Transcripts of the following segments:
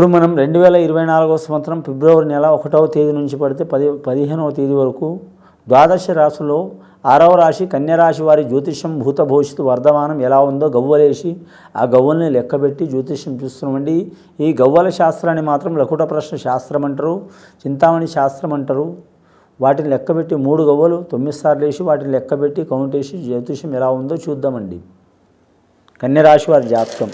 ఇప్పుడు మనం రెండు వేల ఇరవై నాలుగవ సంవత్సరం ఫిబ్రవరి నెల ఒకటవ తేదీ నుంచి పడితే పది పదిహేనవ తేదీ వరకు ద్వాదశ రాశిలో ఆరవ రాశి కన్యరాశి వారి జ్యోతిష్యం భూత భవిష్యత్తు వర్ధమానం ఎలా ఉందో గవ్వలేసి ఆ గవ్వల్ని లెక్కబెట్టి జ్యోతిష్యం చూస్తున్నామండి. ఈ గవ్వల శాస్త్రాన్ని మాత్రం లకుట ప్రశ్న శాస్త్రం అంటారు చింతామణి శాస్త్రం అంటారు. వాటిని లెక్కబెట్టి మూడు గవ్వలు తొమ్మిది సార్లు వేసి వాటిని లెక్కబెట్టి కౌంట్ వేసి జ్యోతిష్యం ఎలా ఉందో చూద్దామండి. కన్యరాశి వారి జాతకం.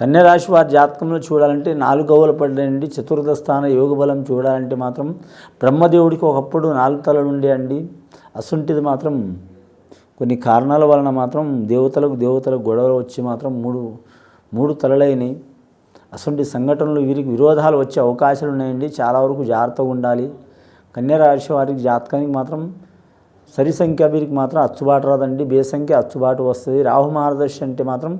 కన్యరాశి వారి జాతకంలో చూడాలంటే నాలుగు గవ్వలు చతుర్థ స్థాన యోగ బలం చూడాలంటే మాత్రం బ్రహ్మదేవుడికి ఒకప్పుడు నాలుగు తలలు ఉండే అండి. అసుంటిది మాత్రం కొన్ని కారణాల వలన మాత్రం దేవతలకు దేవతలకు గొడవలు వచ్చి మాత్రం మూడు మూడు తలలైనవి అసంటి సంఘటనలు వీరికి విరోధాలు వచ్చే అవకాశాలు ఉన్నాయండి. చాలా వరకు జాగ్రత్తగా ఉండాలి. కన్యరాశి వారికి జాతకానికి మాత్రం సరి సంఖ్య వీరికి మాత్రం అచ్చుబాటు రాదండి. బే సంఖ్య అచ్చుబాటు వస్తుంది. రాహు మార్గదర్శి అంటే మాత్రం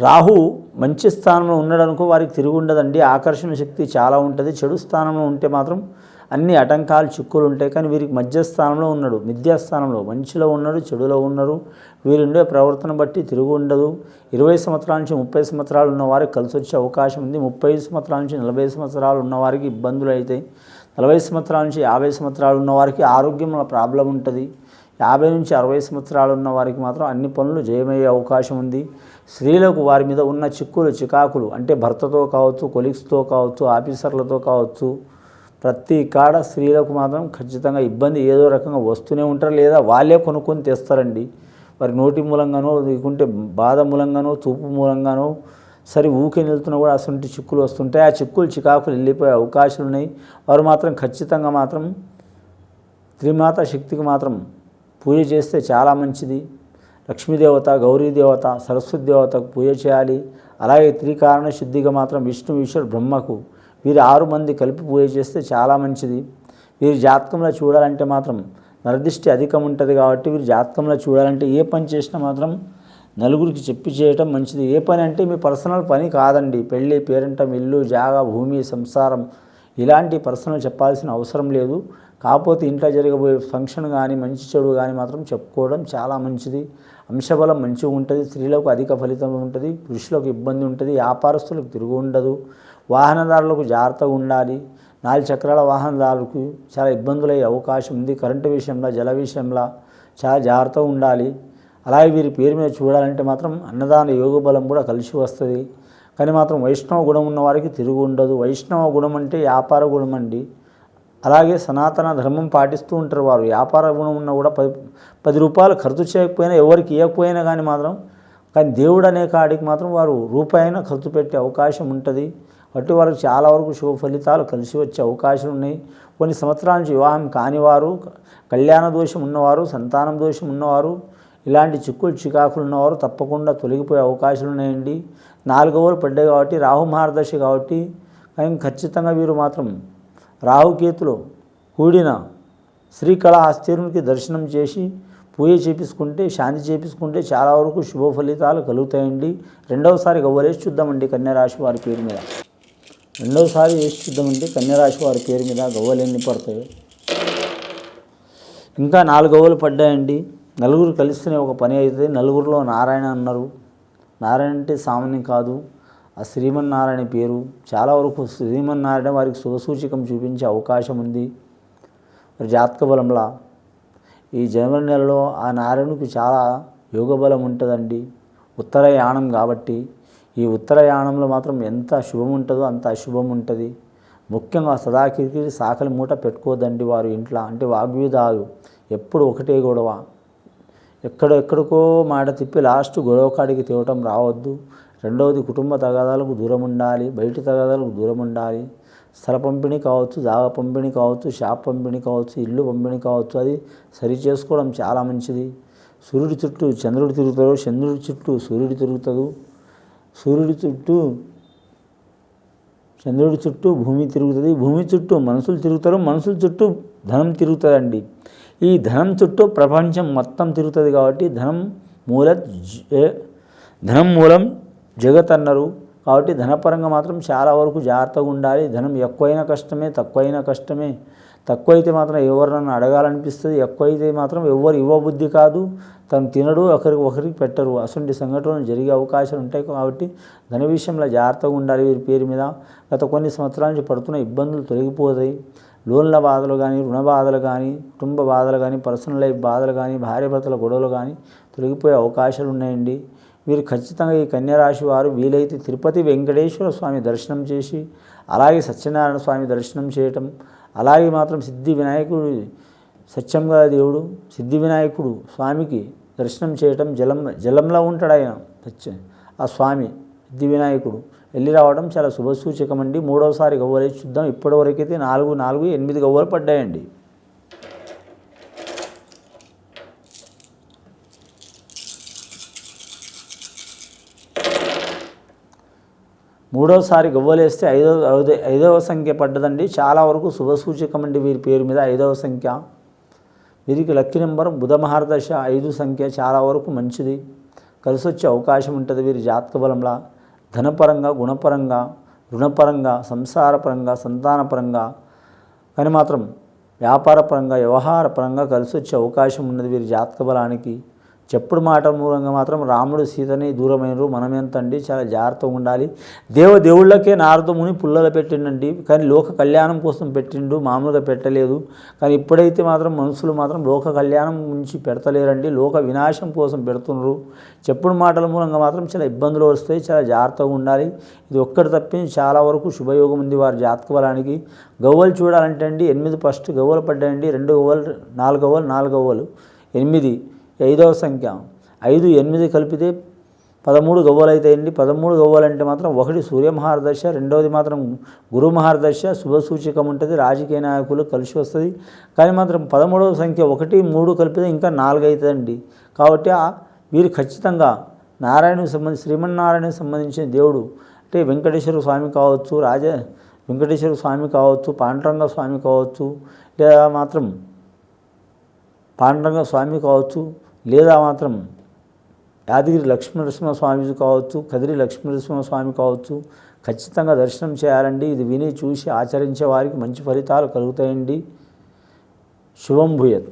రాహు మంచి స్థానంలో ఉన్నాడనుకో వారికి తిరిగి ఉండదండి. ఆకర్షణ శక్తి చాలా ఉంటుంది. చెడు స్థానంలో ఉంటే మాత్రం అన్ని ఆటంకాలు చిక్కులు ఉంటాయి. కానీ వీరికి మధ్య స్థానంలో ఉన్నాడు. మిథ్యాస్థానంలో మంచిలో ఉన్నాడు చెడులో ఉన్నారు. వీరుండే ప్రవర్తన బట్టి తిరుగు ఉండదు. ఇరవై సంవత్సరాల నుంచి ముప్పై సంవత్సరాలు ఉన్నవారికి కలిసి వచ్చే అవకాశం ఉంది. ముప్పై సంవత్సరాల నుంచి నలభై సంవత్సరాలు ఉన్నవారికి ఇబ్బందులు అవుతాయి నలభై సంవత్సరాల నుంచి యాభై సంవత్సరాలు ఉన్నవారికి ఆరోగ్యంలో ప్రాబ్లం ఉంటుంది. యాభై నుంచి అరవై సంవత్సరాలు ఉన్న వారికి మాత్రం అన్ని పనులు జయమయ్యే అవకాశం ఉంది. స్త్రీలకు వారి మీద ఉన్న చిక్కులు చికాకులు అంటే భర్తతో కావచ్చు కొలీగ్స్తో కావచ్చు ఆఫీసర్లతో కావచ్చు ప్రతి కాడ స్త్రీలకు మాత్రం ఖచ్చితంగా ఇబ్బంది ఏదో రకంగా వస్తూనే ఉంటారు లేదా వాళ్ళే కొనుక్కొని తెస్తారండి. వారి నోటి మూలంగానో లేకుంటే బాధ మూలంగానో చూపు మూలంగానో సరే ఊకే వెళ్తున్నా కూడా అసలు చిక్కులు వస్తుంటాయి. ఆ చిక్కులు చికాకులు వెళ్ళిపోయే అవకాశాలు ఉన్నాయి. వారు మాత్రం ఖచ్చితంగా మాత్రం త్రిమాత శక్తికి మాత్రం పూజ చేస్తే చాలా మంచిది. లక్ష్మీదేవత గౌరీదేవత సరస్వతి దేవతకు పూజ చేయాలి. అలాగే త్రికారణ శుద్ధిగా మాత్రం విష్ణు ఈశ్వర్ బ్రహ్మకు వీరు ఆరు మంది కలిపి పూజ చేస్తే చాలా మంచిది. వీరి జాతకంలో చూడాలంటే మాత్రం నరదిష్టి అధికం ఉంటుంది కాబట్టి వీరి జాతకంలో చూడాలంటే ఏ పని చేసినా మాత్రం నలుగురికి చెప్పి చేయటం మంచిది. ఏ పని అంటే మీ పర్సనల్ పని కాదండి. పెళ్ళి పేరంటం ఇల్లు జాగా భూమి సంసారం ఇలాంటి పర్సనల్ చెప్పాల్సిన అవసరం లేదు. కాకపోతే ఇంట్లో జరగబోయే ఫంక్షన్ కానీ మంచి చెడు కానీ మాత్రం చెప్పుకోవడం చాలా మంచిది. అంశబలం మంచిగా ఉంటుంది స్త్రీలకు అధిక ఫలితం ఉంటుంది పురుషులకు ఇబ్బంది ఉంటుంది వ్యాపారస్తులకు తిరుగు ఉండదు వాహనదారులకు జాగ్రత్తగా ఉండాలి. నాలుగు చక్రాల వాహనదారులకు చాలా ఇబ్బందులయ్యే అవకాశం ఉంది. కరెంటు విషయంలో జల విషయంలో చాలా జాగ్రత్తగా ఉండాలి. అలాగే వీరి పేరు మీద చూడాలంటే మాత్రం అన్నదాన యోగ బలం కూడా కలిసి వస్తుంది. కానీ మాత్రం వైష్ణవ గుణం ఉన్న వారికి తిరుగు ఉండదు. వైష్ణవ గుణం అంటే వ్యాపార గుణం అండి. అలాగే సనాతన ధర్మం పాటిస్తూ ఉంటారు వారు. వ్యాపార గుణం ఉన్నా కూడా పది పది రూపాయలు ఖర్చు చేయకపోయినా ఎవరికి ఇవ్వకపోయినా కానీ మాత్రం కానీ దేవుడు అనే కాడికి మాత్రం వారు రూపాయినా ఖర్చు పెట్టే అవకాశం ఉంటుంది. అటు వారికి చాలా వరకు శుభ ఫలితాలు కలిసి వచ్చే అవకాశాలు ఉన్నాయి. కొన్ని సంవత్సరాల నుంచి వివాహం కానివారు కళ్యాణ దోషం ఉన్నవారు సంతానం దోషం ఉన్నవారు ఇలాంటి చిక్కులు చికాకులు ఉన్నవారు తప్పకుండా తొలగిపోయే అవకాశాలు ఉన్నాయండి. నాలుగవ పడ్డాయి కాబట్టి రాహు మహారదశ కాబట్టి కానీ ఖచ్చితంగా వీరు మాత్రం రాహుకేతులు కూడిన శ్రీకళాహస్తీరునికి దర్శనం చేసి పూజ చేపించుకుంటే శాంతి చేపించుకుంటే చాలా వరకు శుభ ఫలితాలు కలుగుతాయండి. రెండవసారి గవ్వలేసి చూద్దామండి కన్యారాశి వారి పేరు మీద. రెండవసారి వేసి చూద్దామండి కన్యారాశి వారి పేరు మీద. గవ్వలు ఎన్ని పడతాయో. ఇంకా నాలుగు గవ్వలు పడ్డాయండి. నలుగురు కలిస్తేనే ఒక పని అవుతుంది. నలుగురిలో నారాయణ అన్నారు. నారాయణ అంటే సామాన్యం కాదు. ఆ శ్రీమన్నారాయణ పేరు చాలా వరకు శ్రీమన్నారాయణ వారికి శుభసూచకం చూపించే అవకాశం ఉంది. మరి జాతక బలంలా ఈ జనవరి నెలలో ఆ నారాయణునికి చాలా యోగ బలం ఉంటుందండి. ఉత్తరయాణం కాబట్టి ఈ ఉత్తరయాణంలో మాత్రం ఎంత శుభం ఉంటుందో అంత అశుభం ఉంటుంది. ముఖ్యంగా సదాకిరికి సాకలి మూట పెట్టుకోదండి వారు ఇంట్లో. అంటే వాగ్విధాలు ఎప్పుడు ఒకటే గొడవ. ఎక్కడ ఎక్కడికో మాట తిప్పి లాస్ట్ గొడవ కాడికి తేవటం రావద్దు. రెండవది కుటుంబ తగాదాలకు దూరం ఉండాలి బయటి తగాదాలకు దూరం ఉండాలి స్థల పంపిణీ కావచ్చు జాగా పంపిణీ కావచ్చు షాప్ పంపిణీ కావచ్చు ఇల్లు పంపిణీ కావచ్చు అది సరి చేసుకోవడం చాలా మంచిది. సూర్యుడి చుట్టూ చంద్రుడు తిరుగుతాడు చంద్రుడి చుట్టూ సూర్యుడు తిరుగుతాడు. సూర్యుడి చుట్టూ చంద్రుడి చుట్టూ భూమి తిరుగుతుంది. భూమి చుట్టూ మనుషులు తిరుగుతారు మనుషుల చుట్టూ ధనం తిరుగుతుందండి. ఈ ధనం చుట్టూ ప్రపంచం మొత్తం తిరుగుతుంది కాబట్టి ధనం మూల ధనం మూలం జగత్ అన్నారు కాబట్టి ధనపరంగా మాత్రం చాలా వరకు జాగ్రత్తగా ఉండాలి. ధనం ఎక్కువైనా కష్టమే తక్కువైనా కష్టమే. తక్కువైతే మాత్రం ఎవరినన్నా అడగాలనిపిస్తుంది. ఎక్కువైతే మాత్రం ఎవరు ఇవ్వబుద్ధి కాదు. తను తినడు ఒకరికి ఒకరికి పెట్టరు. అటువంటి సంఘటనలు జరిగే అవకాశాలు ఉంటాయి కాబట్టి ధన విషయంలో జాగ్రత్తగా ఉండాలి వీరి పేరు మీద. గత కొన్ని సంవత్సరాల నుంచి పడుతున్న ఇబ్బందులు తొలగిపోతాయి. లోన్ల బాధలు కానీ రుణ బాధలు కానీ కుటుంబ బాధలు కానీ పర్సనల్ లైఫ్ బాధలు కానీ భార్యాభర్తల గొడవలు కానీ తొలగిపోయే అవకాశాలు ఉన్నాయండి. వీరు ఖచ్చితంగా ఈ కన్యరాశి వారు వీలైతే తిరుపతి వెంకటేశ్వర స్వామి దర్శనం చేసి అలాగే సత్యనారాయణ స్వామి దర్శనం చేయటం అలాగే మాత్రం సిద్ధి వినాయకుడు సత్యంగా దేవుడు సిద్ధి వినాయకుడు స్వామికి దర్శనం చేయటం జలం జలంలో ఉంటాడు ఆయన. సత్య ఆ స్వామి సిద్ధి వినాయకుడు. వెళ్ళి రావడం చాలా శుభసూచకమండి మూడోసారి మూడవసారి చూద్దాం. ఇప్పటివరకైతే నాలుగు నాలుగు ఎనిమిది గవ్వలు పడ్డాయండి. మూడవసారి గవ్వలేస్తే ఐదవ ఐదవ సంఖ్య పడ్డదండి. చాలా వరకు శుభసూచకం అండి వీరి పేరు మీద ఐదవ సంఖ్య. వీరికి లక్కీ నెంబర్ బుధ మహారదశ ఐదు సంఖ్య చాలా వరకు మంచిది. కలిసి వచ్చే అవకాశం ఉంటుంది వీరి జాతక బలంలా. ధనపరంగా గుణపరంగా రుణపరంగా సంసారపరంగా సంతానపరంగా. కానీ మాత్రం వ్యాపారపరంగా వ్యవహారపరంగా కలిసి వచ్చే అవకాశం ఉన్నది వీరి జాతక బలానికి. చెప్పుడు మాట మూలంగా మాత్రం రాముడు సీతని దూరమైనరు. మనమెంత అండి చాలా జాగ్రత్తగా ఉండాలి. దేవ దేవుళ్ళకే నారదముని పుల్లలు పెట్టిండండి. కానీ లోక కళ్యాణం కోసం పెట్టిండు మామూలుగా పెట్టలేదు. కానీ ఇప్పుడైతే మాత్రం మనుషులు మాత్రం లోక కళ్యాణం నుంచి పెడతలేరండి. లోక వినాశం కోసం పెడుతున్నారు. చెప్పుడు మాటల మూలంగా మాత్రం చాలా ఇబ్బందులు వస్తాయి. చాలా జాగ్రత్తగా ఉండాలి. ఇది ఒక్కటి తప్పింది చాలా వరకు శుభయోగం ఉంది వారి జాతక బలానికి. గవ్వలు చూడాలంటే అండి ఎనిమిది ఫస్ట్ గవ్వలు పడ్డాయండి. రెండు గవ్వలు నాలుగు గవ్వలు నాలుగు గవ్వలు. ఎనిమిది ఐదవ సంఖ్య. ఐదు ఎనిమిది కలిపితే పదమూడు గవ్వలైతాయండి పదమూడు గవ్వలు అంటే మాత్రం ఒకటి సూర్య మహారదశ రెండవది మాత్రం గురు మహారదశ శుభసూచకం ఉంటుంది రాజకీయ నాయకులు కలిసి వస్తుంది. కానీ మాత్రం పదమూడవ సంఖ్య ఒకటి మూడు కలిపితే ఇంకా నాలుగు అవుతుందండి కాబట్టి వీరు ఖచ్చితంగా నారాయణకు సంబంధించి శ్రీమన్నారాయణకు సంబంధించిన దేవుడు అంటే వెంకటేశ్వర స్వామి కావచ్చు రాజ వెంకటేశ్వర స్వామి కావచ్చు పాండురంగ స్వామి కావచ్చు లేదా మాత్రం పాండురంగ స్వామి కావచ్చు లేదా మాత్రం యాదగిరి లక్ష్మీనరసింహ స్వామి కావచ్చు కదిరి లక్ష్మీనరసింహస్వామి కావచ్చు ఖచ్చితంగా దర్శనం చేయాలండి. ఇది విని చూసి ఆచరించే వారికి మంచి ఫలితాలు కలుగుతాయండి. శుభం భూయత్.